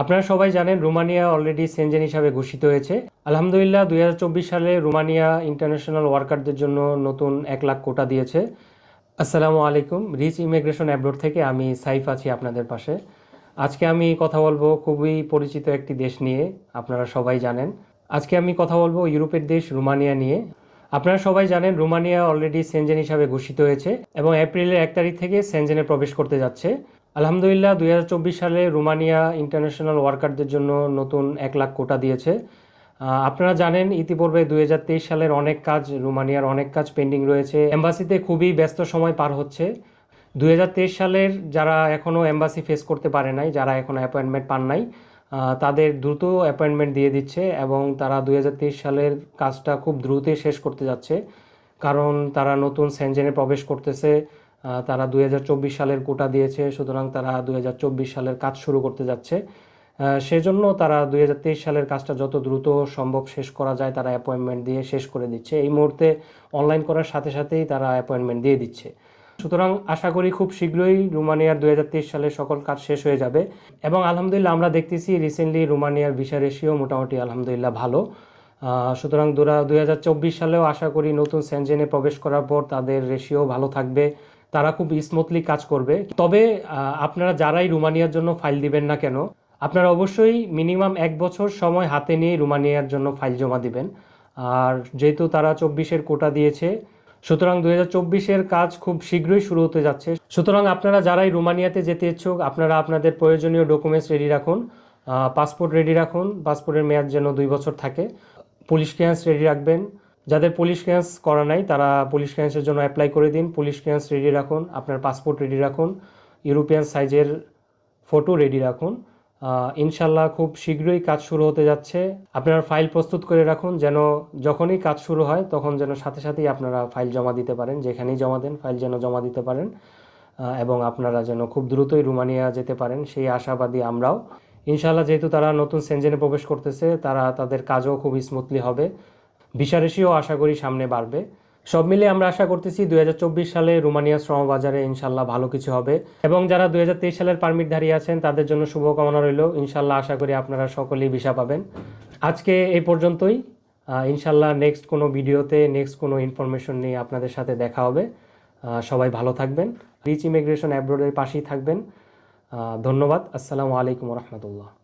আপনারা সবাই জানেন রোমানিয়া অলরেডি সেনজেন হিসাবে ঘোষিত হয়েছে। আলহামদুলিল্লাহ, দুই হাজার চব্বিশ সালে রোমানিয়া ইন্টারন্যাশনাল ওয়ার্কারদের জন্য নতুন এক লাখ কোটা দিয়েছে। আসসালামু আলাইকুম রিচ ইমিগ্রেশন অ্যাব্রোড থেকে আমি সাইফ আছি আপনাদের পাশে। আজকে আমি কথা বলব খুবই পরিচিত একটি দেশ নিয়ে, আপনারা সবাই জানেন। আজকে আমি কথা বলব ইউরোপের দেশ রোমানিয়া নিয়ে। আপনারা সবাই জানেন রোমানিয়া অলরেডি সেনজেন হিসাবে ঘোষিত হয়েছে এবং এপ্রিলের এক তারিখ থেকে সেনজেনে প্রবেশ করতে যাচ্ছে। আলহামদুলিল্লাহ, দুই হাজার চব্বিশ সালে রোমানিয়া ইন্টারন্যাশনাল ওয়ার্কারদের জন্য নতুন এক লাখ কোটা দিয়েছে। আপনারা জানেন, ইতিপূর্বে দুই হাজার তেইশ সালের অনেক কাজ, রোমানিয়ার অনেক কাজ পেন্ডিং রয়েছে। এম্বাসিতে খুবই ব্যস্ত সময় পার হচ্ছে। দুই হাজার তেইশ সালের যারা এখনও এম্বাসি ফেস করতে পারে নাই, যারা এখনও অ্যাপয়েন্টমেন্ট পান নাই তাদের দ্রুত অ্যাপয়েন্টমেন্ট দিয়ে দিচ্ছে এবং তারা দু হাজার তেইশ সালের কাজটা খুব দ্রুতই শেষ করতে যাচ্ছে। কারণ তারা নতুন সেনজেনে প্রবেশ করতেছে। তারা দুই হাজার চব্বিশ সালের কোটা দিয়েছে, সুতরাং তারা দুই হাজার চব্বিশ সালের কাজ শুরু করতে যাচ্ছে। সেজন্য তারা দুই হাজার তেইশ সালের কাজটা যত দ্রুত সম্ভব শেষ করা যায়, তারা অ্যাপয়েন্টমেন্ট দিয়ে শেষ করে দিচ্ছে। এই মুহূর্তে অনলাইন করার সাথে সাথেই তারা অ্যাপয়েন্টমেন্ট দিয়ে দিচ্ছে। সুতরাং আশা করি খুব শীঘ্রই রোমানিয়ার দুই সালে সকল কাজ শেষ হয়ে যাবে এবং আলহামদুলিল্লাহ আমরা দেখতেছি রিসেন্টলি রোমানিয়ার ভিসা রেশিও মোটামুটি আলহামদুলিল্লাহ ভালো। সুতরাং দুরা দুই হাজার চব্বিশ সালেও আশা করি নতুন সেনজেনে প্রবেশ করার পর তাদের রেশিও ভালো থাকবে। তারা খুব স্মুথলি কাজ করবে। তবে আপনারা যারাই রোমানিয়ার জন্য ফাইল দিবেন না কেন, আপনারা অবশ্যই মিনিমাম এক বছর সময় হাতে নিয়ে রোমানিয়ার জন্য ফাইল জমা দিবেন। আর যেহেতু তারা চব্বিশের কোটা দিয়েছে, সুতরাং দু হাজার কাজ খুব শীঘ্রই শুরু হতে যাচ্ছে। সুতরাং আপনারা যারাই রোমানিয়াতে যেতে ইচ্ছুক, আপনারা আপনাদের প্রয়োজনীয় ডকুমেন্টস রেডি রাখুন। পাসপোর্ট রেডি রাখুন। পাসপোর্টের মেয়াদ যেন দুই বছর থাকে। পুলিশ ক্লিয়ারেন্স রেডি রাখবেন। যাদের পুলিশ ক্লিয়ারেন্স করা নাই, তারা পুলিশ ক্লিয়ারেন্সের জন্য অ্যাপ্লাই করে দিন। পুলিশ ক্লিয়ারেন্স রেডি রাখুন, আপনার পাসপোর্ট রেডি রাখুন ইউরোপিয়ান সাইজের ফটো রেডি রাখুন। ইনশাল্লাহ খুব শীঘ্রই কাজ শুরু হতে যাচ্ছে। আপনার ফাইল প্রস্তুত করে রাখুন, যেন যখনই কাজ শুরু হয়, তখন যেন সাথে সাথেই আপনারা ফাইল জমা দিতে পারেন, যেখানেই জমা দেন ফাইল যেন জমা দিতে পারেন। এবং আপনারা যেন খুব দ্রুতই রুমানিয়া যেতে পারেন, সেই আশাবাদী আমরাও। ইনশাল্লাহ যেহেতু তারা নতুন সেনজেনে প্রবেশ করতেছে, তারা তাদের কাজও খুব স্মুথলি হবে। ভিসা রেশিও আশা করি সামনে বাড়বে। সব মিলে আমরা আশা করতেছি দুই সালে রোমানিয়া শ্রমবাজারে ইনশাল্লাহ ভালো কিছু হবে এবং যারা দু হাজার তেইশ সালের পারমিটধারী আছেন, তাদের জন্য শুভকামনা রইল। ইনশাল্লাহ আশা করি আপনারা সকলেই ভিসা পাবেন। আজকে এই পর্যন্তই। ইনশাল্লাহ নেক্সট কোনো ভিডিওতে নেক্সট কোনো ইনফরমেশন নিয়ে আপনাদের সাথে দেখা হবে। সবাই ভালো থাকবেন। রিচ ইমিগ্রেশন অ্যাব্রোডের পাশেই থাকবেন। ধন্যবাদ। আসসালামু আলাইকুম রহমতুল্লাহ।